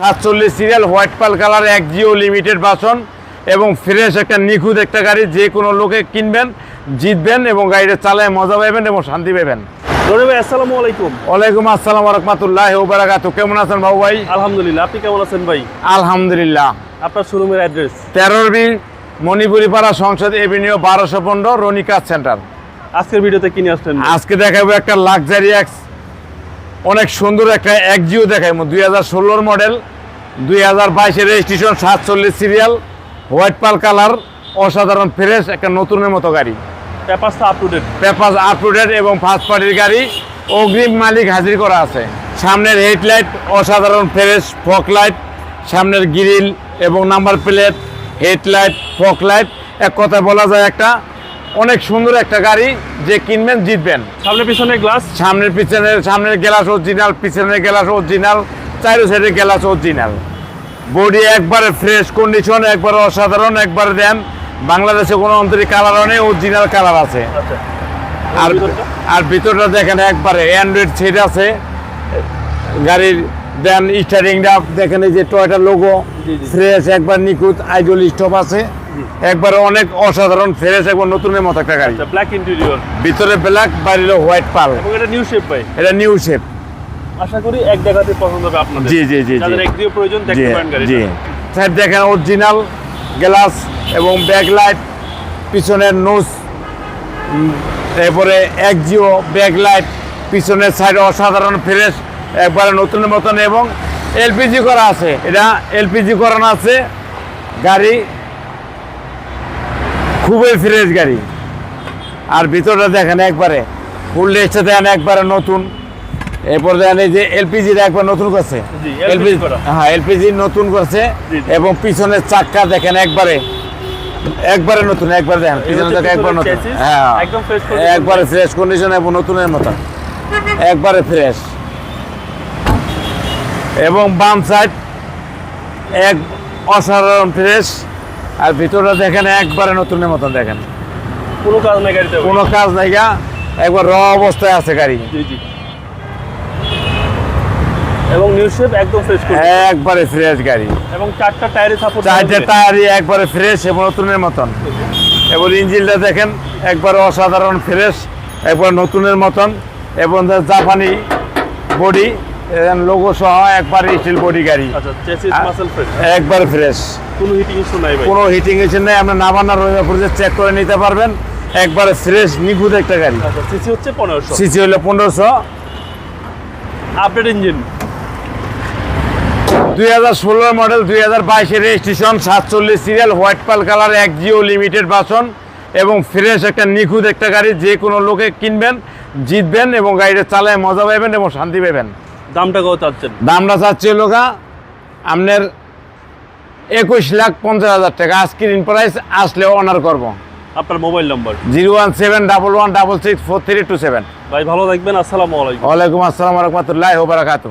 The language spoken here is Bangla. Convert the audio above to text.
সাতচল্লিশ সিরিয়াল হোয়াইট পাল কালার এক জিও লিমিটেড বাসন এবং ফ্রেশ একটা নিখুঁত একটা গাড়ি যে কোনো লোকে কিনবেন জিতবেন এবং গাড়িটা চালায় মজা পাবেন এবং শান্তি পাবেন আসসালামু আলাইকুম। ওয়ালাইকুম আসসালাম রহমতুল্লাহ ওবারাকাতু কেমন আছেন বাবু ভাই? আলহামদুলিল্লাহ আপনি কেমন আছেন ভাই? আলহামদুলিল্লাহ। আপনার শোরুমের অ্যাড্রেস? তেরোর বি মণিপুরি সংসদ এভিনিউ বারোশো পনেরো রনিকা সেন্টার। আজকের ভিডিওতে কিনে আজকে দেখাবো একটা লাক্সারি এক্স অনেক সুন্দর একটা এক জিও দেখাবো দুই হাজার ষোলোর মডেল দুই হাজার বাইশের রেজিস্ট্রেশন সাতচল্লিশ সিরিয়াল হোয়াইট পাল কালার অসাধারণ ফ্রেশ একটা নতুনের মতো গাড়ি। পেপারসটা up to date paper up to date এবং ফার্স্ট পার্টির গাড়ি অগ্রিম মালিক হাজির করা আছে। সামনের হেডলাইট অসাধারণ ফ্রেশ ফক লাইট সামনের গ্রিল এবং number plate headlight fog light এক কথা বলা যায় একটা অনেক সুন্দর একটা গাড়ি যে কিনবেন জিতবেন। সামনে পিছনে গ্লাস? সামনের পিছনের সামনের গ্লাস অরিজিনাল পিছনের গ্লাস অরিজিনাল চারো সাইডের গ্লাস অরিজিনাল বডি একবারে ফ্রেশ কন্ডিশন একবারে অসাধারণ একবারে দেন বাংলাদেশে কোনো অন্তরিক কালার নেই অরিজিনাল কালার আছে। আচ্ছা। আর আর ভিতরটা দেখেন একবারে অ্যান্ড্রয়েড সেট আছে। গাড়ির দেন স্টারিংটা দেখেন এই যে টয়টা লোগো। ফ্রেশ একবার নিখুঁত আইডল স্টপ আছে। একবার অনেক অসাধারণ ফ্রেশ একবার নতুনের মতো একটা গাড়ি। আচ্ছা ব্ল্যাক ইন্টেরিয়র ভিতরে ব্ল্যাক বাইরে হোয়াইট পাল এটা নিউ শেপ ভাই। এটা নিউ শেপ আশা করি এক দেখাতে পছন্দ হবে আপনাদের। জি, জি, জি। যাদের একদিও প্রয়োজন দেখতে পারেন গাড়ি জি। সাইড দেখেন অরিজিনাল গ্লাস এবং ব্যাক লাইট পিছনের নোজ এরপরে এক জিও ব্যাক লাইট পিছনের সাইডে অসাধারণ ফ্রেশ একবারে নতুন মতন এবং এলপিজি করা আছে। এটা এলপিজি করানো আছে। গাড়ি খুবই ফ্রেশ গাড়ি। আর ভিতরটা দেখেন একবারে ফুল রেস্টে দেখেন একবারে নতুন। এরপর দেখেন এই যে এলপিজি একবার নতুন করছে। এলপিজি হ্যাঁ এলপিজি নতুন করছে। এবং পিছনের চাক্কা দেখেন একবারে একবারে নতুন একবার দেখেন পিছনের চাক্কা একবার নতুন। হ্যাঁ। একবারে ফ্রেশ কন্ডিশন এবং নতুনের মতন। একবারে ফ্রেশ এবং বাম সাইড এক অসাধারণ ফ্রেশ আর ভিতরটা দেখেন একবারে নতুনের মতন দেখেন। কোনো কাজ নাই গাড়িতে? কোনো কাজ নাই গা একবার র অবস্থায় আছে গাড়ি। জি জি। এবং নিউ শেপ একদম ফ্রেশ করে একবারে ফ্রেশ গাড়ি। এবং চারটা টায়ারে সাপোর্ট চারটে টায়ারই একবারে ফ্রেশ এবং নতুনের মতন। এবং ইঞ্জিনটা দেখেন একবারে অসাধারণ ফ্রেশ একবার নতুনের মতন এবং জাপানি বডি লোগো সহ একবার স্টিল বডি গাড়ি। আচ্ছা ফ্রেশ একবার ফ্রেশ কোনো হিটিং ইস্যু নাই ভাই। কোনো হিটিং এসে নেই আপনি নাবান্না রবিবাপুরে চেক করে নিতে পারবেন। একবারে ফ্রেশ নিখুঁত একটা গাড়ি। আচ্ছা সিসি হচ্ছে পনেরোশো। সিসি হলো পনেরোশো। আপডেট ইঞ্জিন দুই হাজার ষোলোর মডেল দুই হাজার বাইশের রেজিস্ট্রেশন সাতচল্লিশ সিরিয়াল হোয়াইট পাল কালার এক জিও লিমিটেড বাসন এবং ফ্রেশ একটা নিখুঁত একটা গাড়ি। যে কোনো লোকে কিনবেন জিতবেন এবং গাড়িটা চালায় মজা পাবেন এবং শান্তি পাবেন দামটা কত চাচ্ছেন? দামটা চাচ্ছে লোকা আপনার একুশ লাখ পঞ্চাশ হাজার টাকা। স্ক্রিন প্রাইস আসলে অনার করব। আপনার mobile number zero one seven double one double six four three two seven. ভাই ভালো থাকবেন আসসালামু আলাইকুম। ওয়ালাইকুম আসসালাম রহমতুল্লাহ বারাকাতু